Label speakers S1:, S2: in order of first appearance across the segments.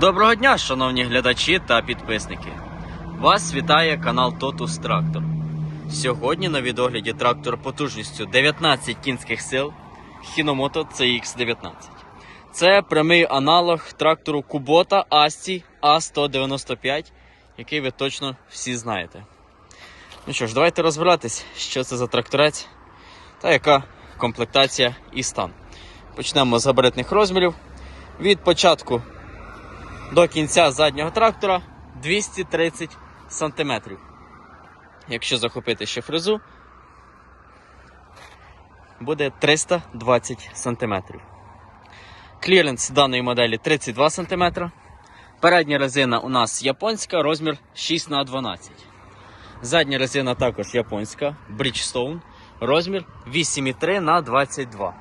S1: Доброго дня, шановні глядачі та підписники. Вас вітає канал Totus Трактор. Сьогодні на відогляді трактор потужністю 19 кінських сил Hinomoto CX-19. Це прямий аналог трактору Kubota Asti A195, який ви точно всі знаєте. Ну що ж, давайте розбиратись, що це за тракторець та яка комплектація і стан. Почнемо з габаритних розмірів. Від початку до кінця заднього трактора 230 см. Якщо захопити ще фрезу, буде 320 см. Кліренс даної моделі 32 см. Передня резина у нас японська, розмір 6х12. Задня резина також японська, Bridgestone, розмір 8,3 на 22.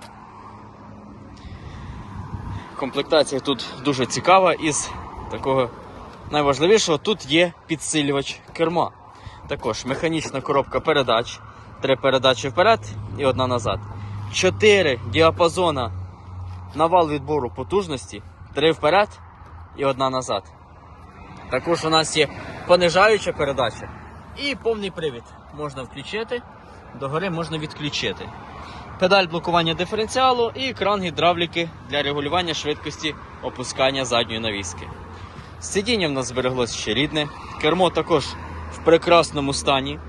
S1: Комплектація тут дуже цікава із такого найважливішого тут є підсилювач керма. Також механічна коробка передач, три передачі вперед і одна назад. Чотири діапазона на вал відбору потужності, три вперед і одна назад. Також у нас є понижаюча передача і повний привід. Можна включити, догори можна відключити. Педаль блокування диференціалу і кран гідравліки для регулювання швидкості опускання задньої навіски. Сидіння в нас збереглось ще рідне, кермо також в прекрасному стані.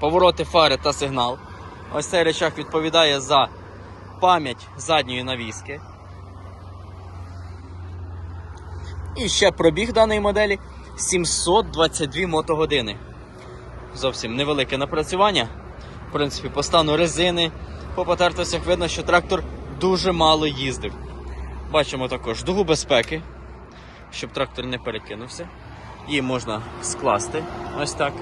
S1: Повороти фари та сигнал. Ось цей речах відповідає за пам'ять задньої навіски. І ще пробіг даної моделі 722 мотогодини. Зовсім невелике напрацювання. В принципі, по стану резини, по потертостях видно, що трактор дуже мало їздив. Бачимо також дугу безпеки, щоб трактор не перекинувся. Її можна скласти ось так.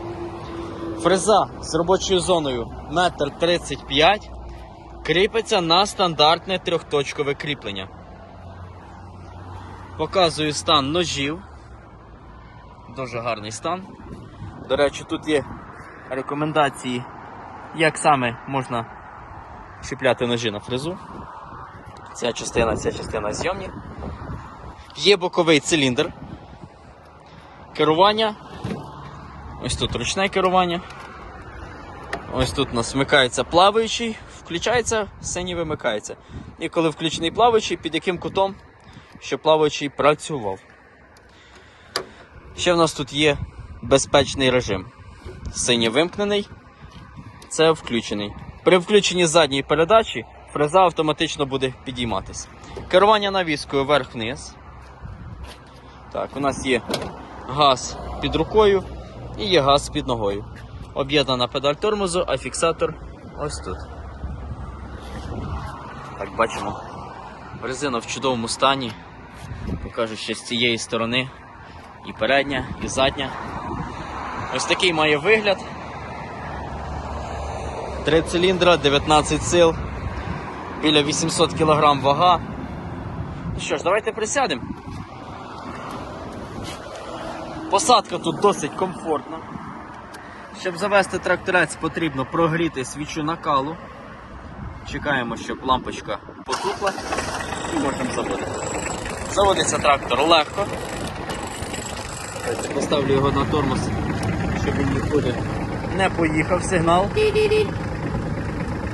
S1: Фреза з робочою зоною 1,35 м кріпиться на стандартне трьохточкове кріплення. Показую стан ножів. Дуже гарний стан. До речі, тут є рекомендації, як саме можна чіпляти ножі на фрезу. Ця частина, ця частина зйомні. Є боковий циліндр. Керування. Ось тут ручне керування. Ось тут у нас вмикається плаваючий, включається, синій вимикається. І коли включений плаваючий, під яким кутом, щоб плаваючий працював. Ще в нас тут є безпечний режим. Синій вимкнений, це включений. При включенні задньої передачі фреза автоматично буде підійматися. Керування навіскою вверх-вниз. Так, у нас є газ під рукою і є газ під ногою. Об'єднана педаль тормозу, а фіксатор ось тут. Так, бачимо. Резина в чудовому стані. Покажу ще з цієї сторони. І передня, і задня. Ось такий має вигляд. Три циліндра, 19 сил, біля 800 кг вага. Ну що ж, давайте присядемо. Посадка тут досить комфортна. Щоб завести тракторець, потрібно прогріти свічу накалу. Чекаємо, щоб лампочка потухла і можемо заводити. Заводиться трактор легко. Поставлю його на тормоз, щоб він нікуди не поїхав сигнал.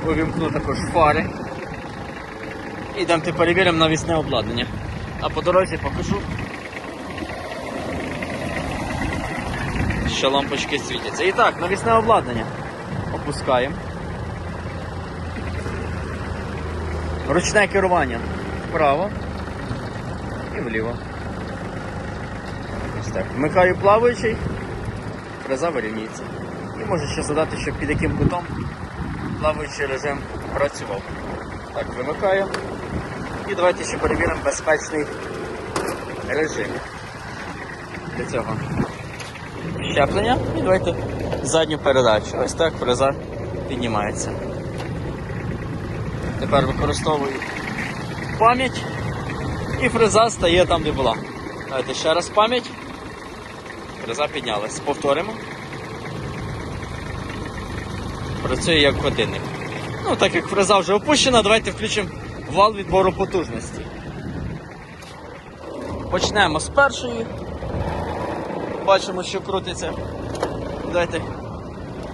S1: Увімкну також фари. Ідемте перевіримо навісне обладнання. А по дорозі покажу, що лампочки світяться. І так, навісне обладнання. Опускаємо. Ручне керування вправо і вліво. Ось так. Вмикаю плаваючий, фреза вирівнюється. І можу ще задати, щоб під яким кутом плаваючий режим працював. Так, вимикаю. І давайте ще перевіримо безпечний режим. Для цього щеплення і давайте задню передачу. Ось так фреза піднімається. Тепер використовую пам'ять і фреза стає там, де була. Давайте ще раз пам'ять. Фреза піднялась. Повторимо. Працює як годинник. Ну, так як фреза вже опущена, давайте включимо вал відбору потужності. Почнемо з першої. Бачимо, що крутиться. Давайте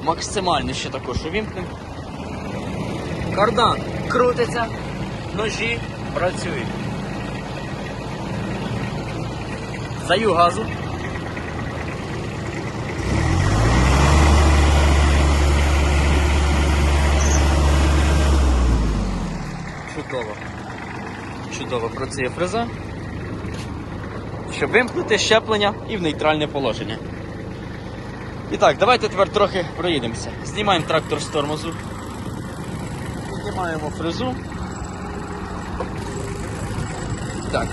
S1: максимально ще також увімкнемо. Кардан крутиться, ножі працюють. Даю газу. Чудово. Чудово працює фреза. Щоб вимкнути щеплення і в нейтральне положення. І так, давайте тепер трохи проїдемося. Знімаємо трактор з тормозу. Піднімаємо фрезу. Так.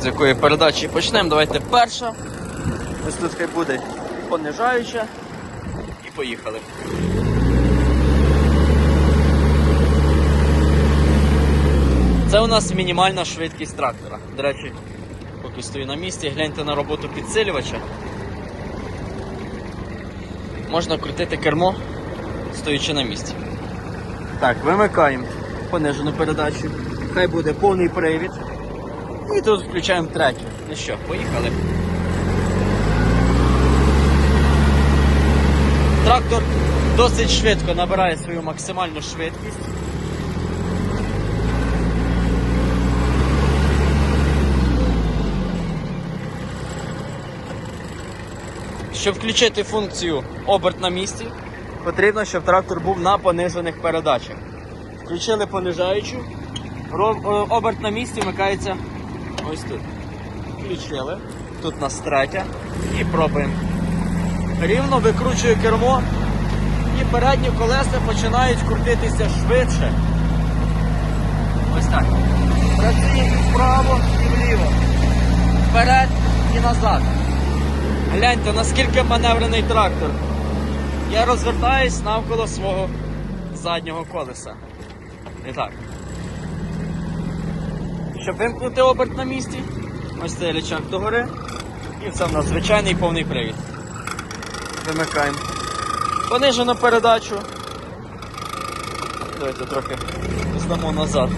S1: З якої передачі почнемо? Давайте перша. Ось тут хай буде понижаюча. І поїхали. Це у нас мінімальна швидкість трактора. До речі, поки стою на місці, гляньте на роботу підсилювача. Можна крутити кермо, стоячи на місці. Так, вимикаємо понижену передачу. Хай буде повний привід. І тут включаємо третю. Ну що, поїхали. Трактор досить швидко набирає свою максимальну швидкість. Щоб включити функцію оберт на місці, потрібно, щоб трактор був на понижених передачах. Включили понижаючу, оберт на місці вмикається ось тут. Включили. Тут у нас третя. І пробуємо. Рівно викручую кермо, і передні колеса починають крутитися швидше. Ось так. Працює і вправо і вліво. Вперед і назад. Гляньте, наскільки маневрений трактор. Я розвертаюсь навколо свого заднього колеса. І так. Щоб вимкнути оберт на місці, ось цей рычаг догори. І це в нас звичайний повний привід. Вимикаємо. Понижену передачу. Давайте трохи здамо назад.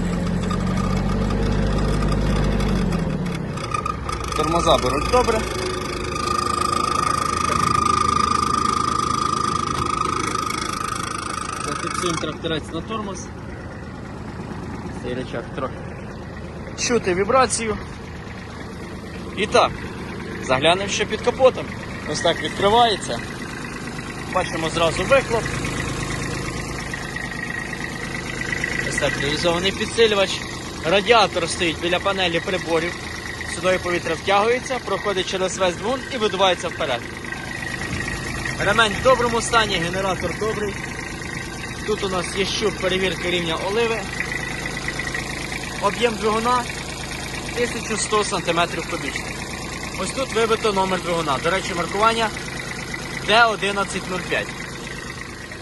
S1: Тормоза беруть добре. Зафіксуємо тракторець на тормоз. Цей рычаг трохи. Чути вібрацію. І так, заглянемо ще під капотом. Ось так відкривається. Бачимо зразу вихлоп. Ось так реалізований підсилювач. Радіатор стоїть біля панелі приборів. Сюди повітря втягується, проходить через весь двигун і видувається вперед. Ремень в доброму стані, генератор добрий. Тут у нас є щуп перевірки рівня оливи. Об'єм двигуна 1100 см кубічних. Ось тут вибито номер двигуна. До речі, маркування D1105.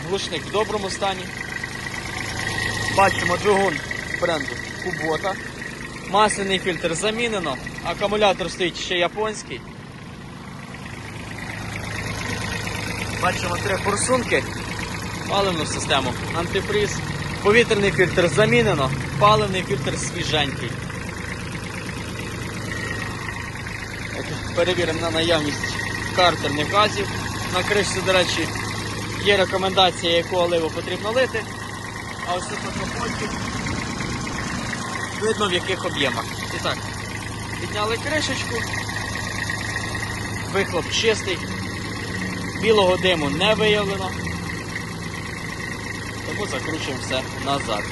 S1: Глушник в доброму стані. Бачимо двигун бренду Kubota. Масляний фільтр замінено. Акумулятор стоїть ще японський. Бачимо три форсунки. Паливну систему, антифріз. Повітряний фільтр замінено. Паливний фільтр свіженький. Перевіримо на наявність картерних газів. На кришці, до речі, є рекомендація, яку оливу потрібно лити. А ось тут на капоті видно в яких об'ємах. І так, підняли кришечку. Вихлоп чистий. Білого диму не виявлено. Тому закручуємо все назад.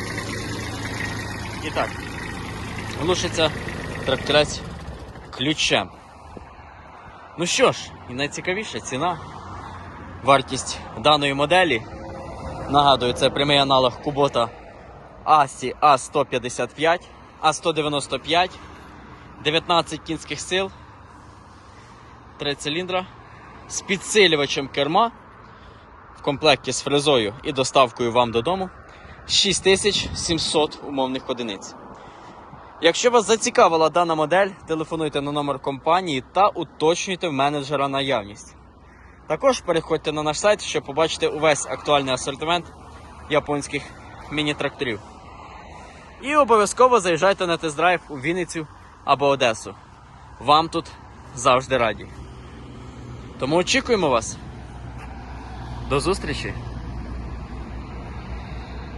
S1: І так, глушиться тракторець ключем. Ну що ж, і найцікавіше ціна. Вартість даної моделі. Нагадую, це прямий аналог Kubota ASI A155, A195, 19 кінських сил, 3 циліндра з підсилювачем керма в комплекті з фрезою і доставкою вам додому 6700 умовних одиниць. Якщо вас зацікавила дана модель, телефонуйте на номер компанії та уточнюйте в менеджера наявність. Також переходьте на наш сайт, щоб побачити увесь актуальний асортимент японських міні-тракторів. І обов'язково заїжджайте на тест-драйв у Вінницю або Одесу. вам тут завжди раді. Тому очікуємо вас. До зустрічі!